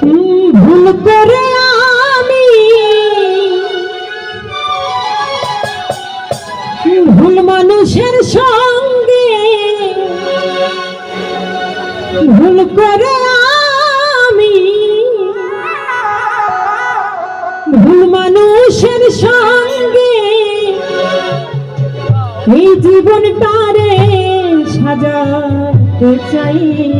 ভুল করে আমি ভুল মানুষের সঙ্গে ভুল করে আমি ভুল মানুষের সঙ্গে এই জীবনটারে সাজাতে চাই।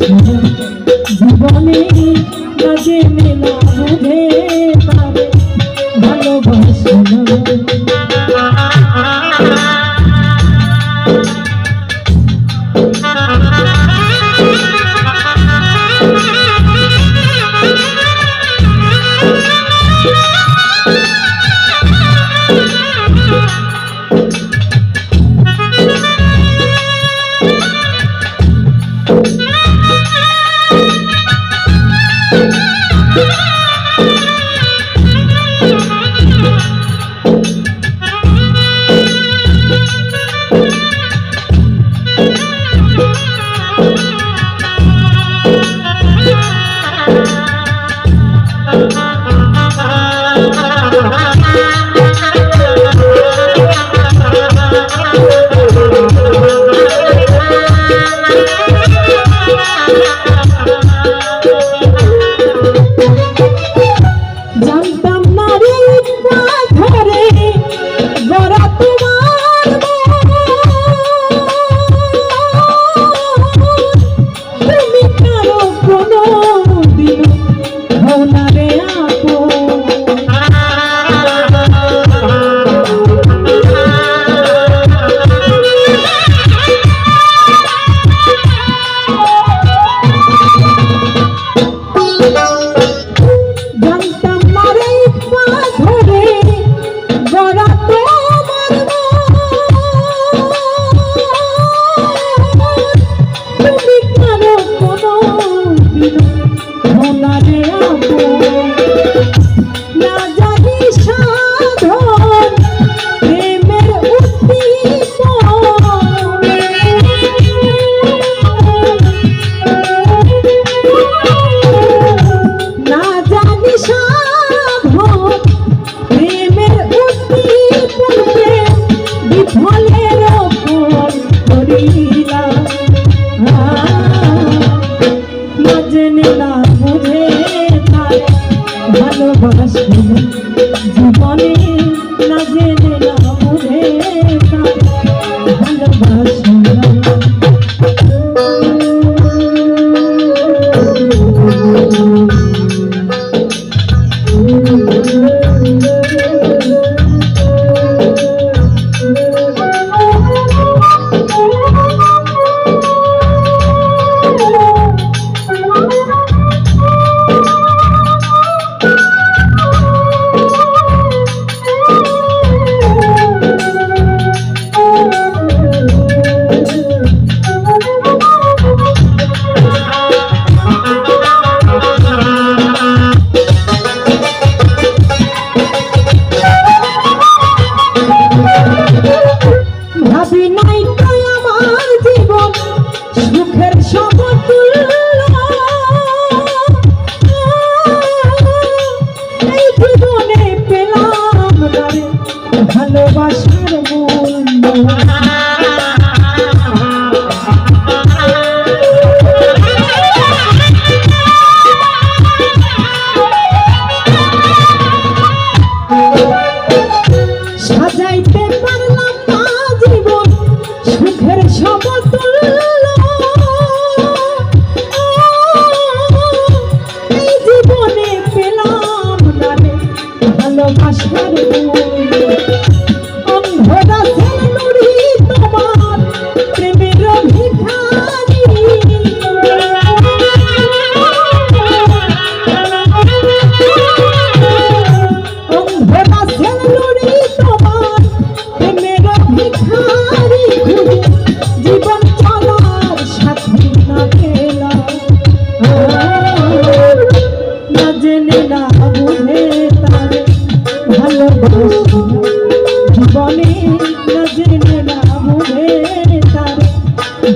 嗯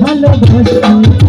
ভালোবাসি।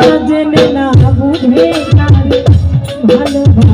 भजन ना बुझे भालोबासा